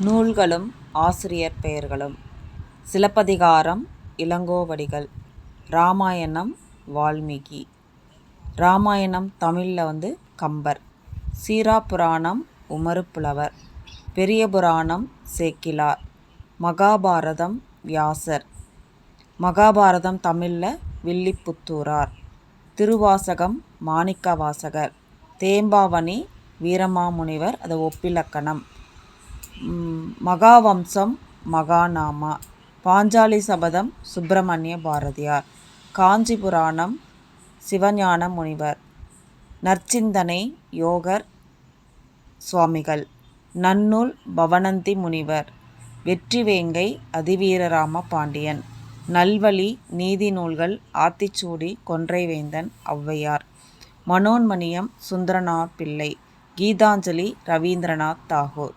நூல்களும் ஆசிரியர் பெயர்களும். சிலப்பதிகாரம் இளங்கோவடிகள். ராமாயணம் வால்மீகி. ராமாயணம் தமிழில் வந்து கம்பர். சீராப்புராணம் உமறுப்புலவர் பெரிய புராணம் சேக்கிலார். மகாபாரதம் வியாசர். மகாபாரதம் தமிழில் வில்லிப்புத்தூரார் திருவாசகம் மாணிக்கவாசகர். தேம்பாவணி வீரமாமுனிவர் அது ஒப்பிலக்கணம். மகாவம்சம் மகாநாமா. பாஞ்சாலி சபதம் சுப்பிரமணிய பாரதியார். காஞ்சி புராணம் சிவஞான முனிவர். நற்சிந்தனை யோகர் சுவாமிகள். நன்னூல் பவனந்தி முனிவர். வெற்றிவேங்கை அதிவீரராம பாண்டியன். நல்வழி நீதி நூல்கள் ஆத்திச்சூடி கொன்றைவேந்தன் ஔவையார். மனோன்மணியம் சுந்தரநாத் பிள்ளை. கீதாஞ்சலி ரவீந்திரநாத் தாகூர்.